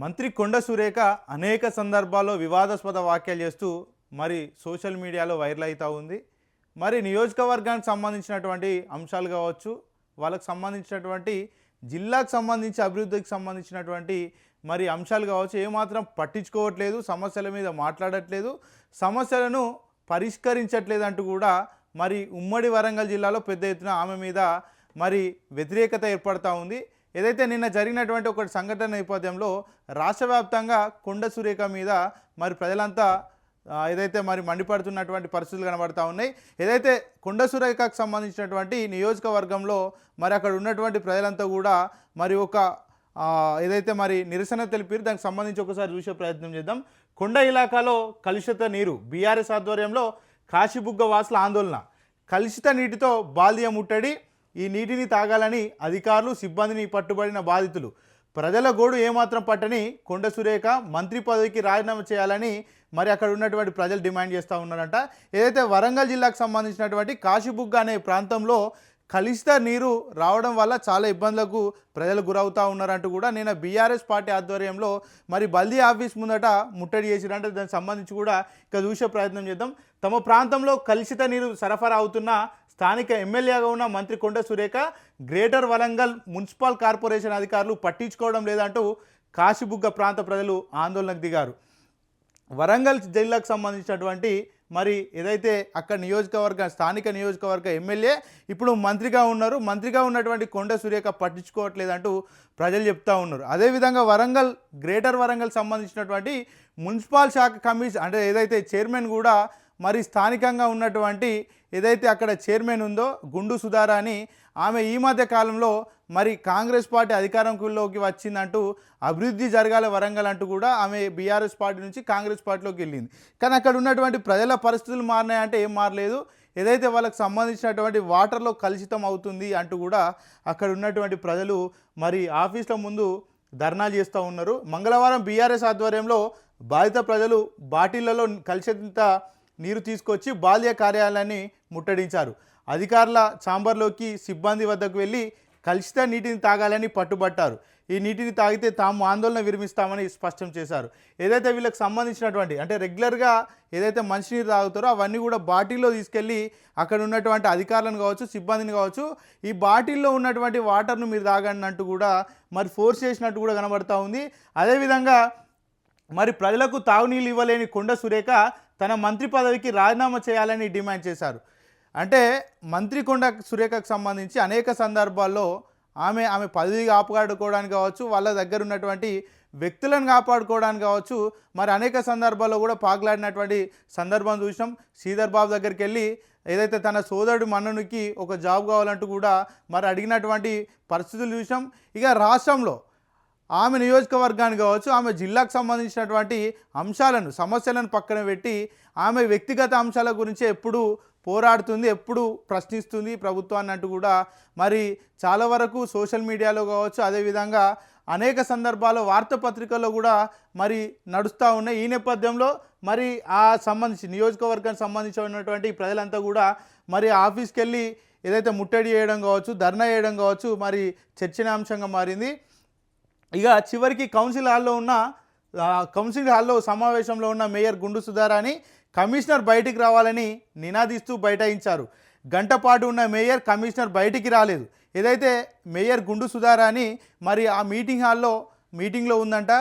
మంత్రి కొండ సురేఖ అనేక సందర్భాల్లో వివాదాస్పద వ్యాఖ్యలు చేస్తూ మరి సోషల్ మీడియాలో వైరల్ అవుతూ ఉంది. మరి నియోజకవర్గానికి సంబంధించినటువంటి అంశాలు కావచ్చు వాళ్ళకు సంబంధించినటువంటి జిల్లాకు సంబంధించి అభివృద్ధికి సంబంధించినటువంటి మరి అంశాలు కావచ్చు ఏమాత్రం పట్టించుకోవట్లేదు సమస్యల మీద మాట్లాడట్లేదు సమస్యలను పరిష్కరించట్లేదు అంటూ కూడా మరి ఉమ్మడి వరంగల్ జిల్లాలో పెద్ద ఎత్తున ఆమె మీద మరి వ్యతిరేకత ఏర్పడతా ఉంది. ఏదైతే నిన్న జరిగినటువంటి ఒక సంఘటన నేపథ్యంలో రాష్ట్ర వ్యాప్తంగా కొండ సురేఖ మీద మరి ప్రజలంతా ఏదైతే మరి మండిపడుతున్నటువంటి పరిస్థితులు కనబడతా ఉన్నాయి. ఏదైతే కొండ సురేఖకు సంబంధించినటువంటి నియోజకవర్గంలో మరి అక్కడ ఉన్నటువంటి ప్రజలంతా కూడా మరి ఒక ఏదైతే మరి నిరసన తెలిపారు దానికి సంబంధించి ఒకసారి చూసే ప్రయత్నం చేద్దాం. కొండ ఇలాకాలో కలుషిత నీరు బీఆర్ఎస్ ఆధ్వర్యంలో కాశీబుగ్గ వాసుల ఆందోళన. కలుషిత నీటితో బాల్య ముట్టడి ఈ నీటిని తాగాలని అధికారులు సిబ్బందిని పట్టుబడిన బాధితులు. ప్రజల గోడు ఏమాత్రం పట్టని కొండ సురేఖ మంత్రి పదవికి రాజీనామా చేయాలని మరి అక్కడ ఉన్నటువంటి ప్రజలు డిమాండ్ చేస్తూ ఉన్నారంట. ఏదైతే వరంగల్ జిల్లాకు సంబంధించినటువంటి కాశీబుగ్గ అనే ప్రాంతంలో కలుషిత నీరు రావడం వల్ల చాలా ఇబ్బందులకు ప్రజలు గురవుతూ ఉన్నారంటూ కూడా నేను బీఆర్ఎస్ పార్టీ ఆధ్వర్యంలో మరి బల్దీ ఆఫీస్ ముందట ముట్టడి చేసిరంటే. దానికి సంబంధించి కూడా ఇక చూసే ప్రయత్నం చేద్దాం. తమ ప్రాంతంలో కలుషిత నీరు సరఫరా అవుతున్న స్థానిక ఎమ్మెల్యేగా ఉన్న మంత్రి Konda Surekha greater Warangal municipal corporation అధికారులు పట్టించుకోవడం లేదంటూ కాశీబుగ్గ ప్రాంత ప్రజలు ఆందోళనకు దిగారు. వరంగల్ జిల్లాకు సంబంధించినటువంటి మరి ఏదైతే అక్కడ నియోజకవర్గ స్థానిక నియోజకవర్గ ఎమ్మెల్యే ఇప్పుడు మంత్రిగా ఉన్నారు. మంత్రిగా ఉన్నటువంటి కొండ సురేఖ పట్టించుకోవట్లేదంటూ ప్రజలు చెప్తా ఉన్నారు. అదేవిధంగా వరంగల్ గ్రేటర్ వరంగల్ సంబంధించినటువంటి మున్సిపల్ శాఖ కమిషన్ అంటే ఏదైతే చైర్మన్ కూడా మరి స్థానికంగా ఉన్నటువంటి ఏదైతే అక్కడ చైర్మన్ ఉందో గుండు సుధారా అని ఆమె ఈ మధ్య కాలంలో మరి కాంగ్రెస్ పార్టీ అధికారంలోకి వచ్చిందంటూ అభివృద్ధి జరగాల వరంగల్ అంటూ కూడా ఆమె బీఆర్ఎస్ పార్టీ నుంచి కాంగ్రెస్ పార్టీలోకి వెళ్ళింది. కానీ అక్కడ ఉన్నటువంటి ప్రజల పరిస్థితులు మారినాయంటే ఏం మారలేదు. ఏదైతే వాళ్ళకి సంబంధించినటువంటి వాటర్లో కలుషితం అవుతుంది అంటూ కూడా అక్కడ ఉన్నటువంటి ప్రజలు మరి ఆఫీస్ల ముందు ధర్నా చేస్తూ ఉన్నారు. మంగళవారం బీఆర్ఎస్ ఆధ్వర్యంలో బాధిత ప్రజలు బాటిళ్ళలో కలుషిత నీరు తీసుకొచ్చి బాల్య కార్యాలయాన్ని ముట్టడించారు. అధికారుల చాంబర్లోకి సిబ్బంది వద్దకు వెళ్ళి కలుషిత నీటిని తాగాలని పట్టుబట్టారు. ఈ నీటిని తాగితే తాము ఆందోళన విరమిస్తామని స్పష్టం చేశారు. ఏదైతే వీళ్ళకి సంబంధించినటువంటి అంటే రెగ్యులర్గా ఏదైతే మంచినీరు తాగుతారో అవన్నీ కూడా బాటిల్లో తీసుకెళ్ళి అక్కడ ఉన్నటువంటి అధికారులను కావచ్చు సిబ్బందిని కావచ్చు ఈ బాటిల్లో ఉన్నటువంటి వాటర్ను మీరు తాగండి అంటూ కూడా మరి ఫోర్స్ చేసినట్టు కూడా కనబడతా ఉంది. అదేవిధంగా మరి ప్రజలకు తాగునీళ్ళు ఇవ్వలేని కొండ సురేఖ తన మంత్రి పదవికి రాజీనామా చేయాలని డిమాండ్ చేశారు. అంటే మంత్రి కొండ సురేఖకు సంబంధించి అనేక సందర్భాల్లో ఆమె ఆమె పదవి కాపాడుకోవడానికి కావచ్చు వాళ్ళ దగ్గర ఉన్నటువంటి వ్యక్తులను కాపాడుకోవడానికి కావచ్చు మరి అనేక సందర్భాల్లో కూడా పాకులాడినటువంటి సందర్భం చూసినాం. శ్రీధర్ బాబు దగ్గరికి వెళ్ళి ఏదైతే తన సోదరుడు మన్ననుకి ఒక జాబ్ కావాలంటూ కూడా మరి అడిగినటువంటి పరిస్థితులు చూసాం ఇక రాష్ట్రంలో ఆమె నియోజకవర్గానికి కావచ్చు ఆమె జిల్లాకు సంబంధించినటువంటి అంశాలను సమస్యలను పక్కన పెట్టి ఆమె వ్యక్తిగత అంశాల గురించి ఎప్పుడు పోరాడుతుంది ఎప్పుడు ప్రశ్నిస్తుంది ప్రభుత్వాన్ని అంటూ కూడా. మరి చాలా వరకు సోషల్ మీడియాలో కావచ్చు అదేవిధంగా అనేక సందర్భాల్లో వార్తాపత్రికల్లో కూడా మరి నడుస్తూ ఉన్నాయి. ఈ నేపథ్యంలో మరి ఆ సంబంధించి నియోజకవర్గానికి సంబంధించినటువంటి ప్రజలంతా కూడా మరి ఆఫీస్కి వెళ్ళి ఏదైతే ముట్టడి చేయడం కావచ్చు ధర్నా చేయడం కావచ్చు మరి చర్చనీయాంశంగా మారింది. ఇక చివరికి కౌన్సిల్ హాల్లో ఉన్న కౌన్సిల్ హాల్లో సమావేశంలో ఉన్న మేయర్ గుండు సుధారాని కమిషనర్ బయటికి రావాలని నినాదిస్తూ బైఠాయించారు. గంటపాటు ఉన్న మేయర్ కమిషనర్ బయటికి రాలేదు. ఏదైతే మేయర్ గుండు సుధారాని మరి ఆ మీటింగ్ హాల్లో మీటింగ్లో ఉందంట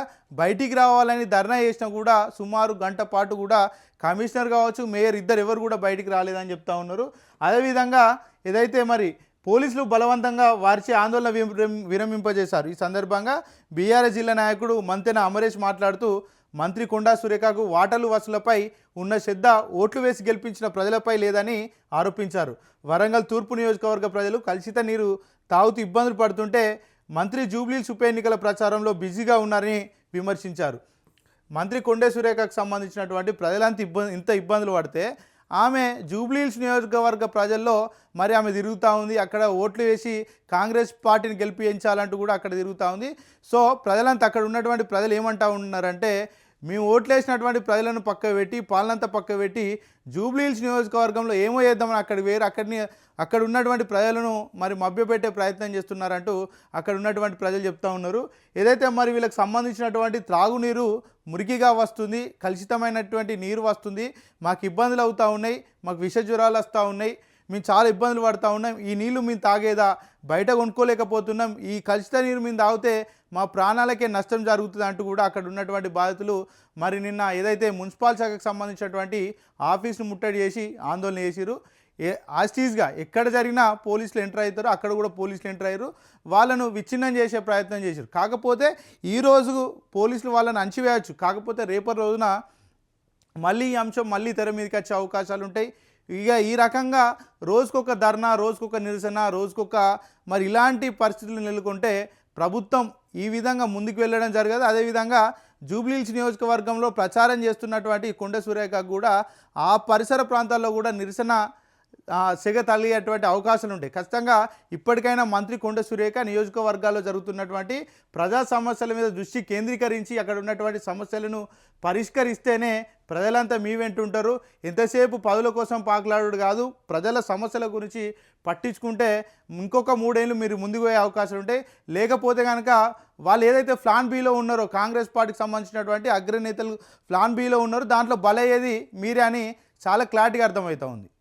బయటికి రావాలని ధర్నా చేసినా కూడా సుమారు గంట పాటు కూడా కమిషనర్ కావచ్చు మేయర్ ఇద్దరు ఎవరు కూడా బయటికి రాలేదని చెప్తా ఉన్నారు. అదేవిధంగా ఏదైతే మరి పోలీసులు బలవంతంగా వారిచే ఆందోళన విరమింపజేశారు. ఈ సందర్భంగా బీఆర్ఎస్ జిల్లా నాయకుడు మంతెన అమరేష్ మాట్లాడుతూ మంత్రి కొండా సురేఖకు వాటర్లు వసూలపై ఉన్న శ్రద్ధ ఓట్లు వేసి గెలిపించిన ప్రజలపై లేదని ఆరోపించారు. వరంగల్ తూర్పు నియోజకవర్గ ప్రజలు కలుషిత నీరు తాగుతూ ఇబ్బందులు పడుతుంటే మంత్రి జూబ్లీల్స్ ఉప ఎన్నికల ప్రచారంలో బిజీగా ఉన్నారని విమర్శించారు. మంత్రి కొండే సురేఖకు సంబంధించినటువంటి ప్రజలంతా ఇబ్బంది ఇంత ఇబ్బందులు పడితే ఆమె జూబ్లీహిల్స్ నియోజకవర్గ ప్రజల్లో మరి ఆమె తిరుగుతూ ఉంది. అక్కడ ఓట్లు వేసి కాంగ్రెస్ పార్టీని గెలిపించాలంటూ కూడా అక్కడ తిరుగుతూ ఉంది. సో ప్రజలంతా అక్కడ ఉన్నటువంటి ప్రజలు ఏమంటా ఉన్నారంటే మేము ఓట్లేసినటువంటి ప్రజలను పక్క పెట్టి పాలనంతా పక్క పెట్టి జూబ్లీహిల్స్ నియోజకవర్గంలో ఏమో చేద్దామని అక్కడ వేరు అక్కడిని అక్కడ ఉన్నటువంటి ప్రజలను మరి మభ్యపెట్టే ప్రయత్నం చేస్తున్నారంటూ అక్కడ ఉన్నటువంటి ప్రజలు చెప్తా ఉన్నారు. ఏదైతే మరి వీళ్ళకి సంబంధించినటువంటి త్రాగునీరు మురికిగా వస్తుంది కలుషితమైనటువంటి నీరు వస్తుంది మాకు ఇబ్బందులు అవుతూ ఉన్నాయి మాకు విష జ్వరాలు వస్తూ ఉన్నాయి మేము చాలా ఇబ్బందులు పడుతూ ఉన్నాం ఈ నీళ్ళు మేము తాగేదా బయట కొనుక్కోలేకపోతున్నాం ఈ కలుషిత నీరు మేము తాగితే మా ప్రాణాలకే నష్టం జరుగుతుంది అంటూ కూడా అక్కడ ఉన్నటువంటి బాధితులు మరి నిన్న ఏదైతే మున్సిపల్ శాఖకు సంబంధించినటువంటి ఆఫీస్ను ముట్టడి చేసి ఆందోళన చేసిరు ఏ ఆస్టీస్గా ఎక్కడ జరిగినా పోలీసులు ఎంటర్ అవుతారో అక్కడ కూడా పోలీసులు ఎంటర్ అయ్యారు వాళ్ళను విచ్ఛిన్నం చేసే ప్రయత్నం చేశారు కాకపోతే ఈరోజు పోలీసులు వాళ్ళని అంచివేయచ్చు కాకపోతే రేపటి రోజున మళ్ళీ ఈ అంశం మళ్ళీ తెర మీదకి వచ్చే అవకాశాలు ఉంటాయి. ఇక ఈ రకంగా రోజుకొక ధర్నా రోజుకొక నిరసన రోజుకొక మరి ఇలాంటి పరిస్థితులు నెలకొంటే ప్రభుత్వం ఈ విధంగా ముందుకు వెళ్ళడం జరగదు. అదేవిధంగా జూబ్లీహిల్స్ నియోజకవర్గంలో ప్రచారం చేస్తున్నటువంటి కొండ సురేఖ కూడా ఆ పరిసర ప్రాంతాల్లో కూడా నిరసన సెగ తల్లియేటువంటి అవకాశాలు ఉంటాయి ఖచ్చితంగా ఇప్పటికైనా మంత్రి కొండ సురేఖ నియోజకవర్గాల్లో జరుగుతున్నటువంటి ప్రజా సమస్యల మీద దృష్టి కేంద్రీకరించి అక్కడ ఉన్నటువంటి సమస్యలను పరిష్కరిస్తేనే ప్రజలంతా మీ వెంట ఉంటారు. ఎంతసేపు పదుల కోసం పాకులాడు కాదు ప్రజల సమస్యల గురించి పట్టించుకుంటే ఇంకొక మూడేళ్ళు మీరు ముందుకు పోయే అవకాశాలు ఉంటాయి. లేకపోతే కనుక వాళ్ళు ఏదైతే ప్లాన్ బీలో ఉన్నారో కాంగ్రెస్ పార్టీకి సంబంధించినటువంటి అగ్రనేతలు ప్లాన్ బీలో ఉన్నారో దాంట్లో బలయ్యేది మీరే అని చాలా క్లారిటీగా అర్థమవుతూ ఉంది.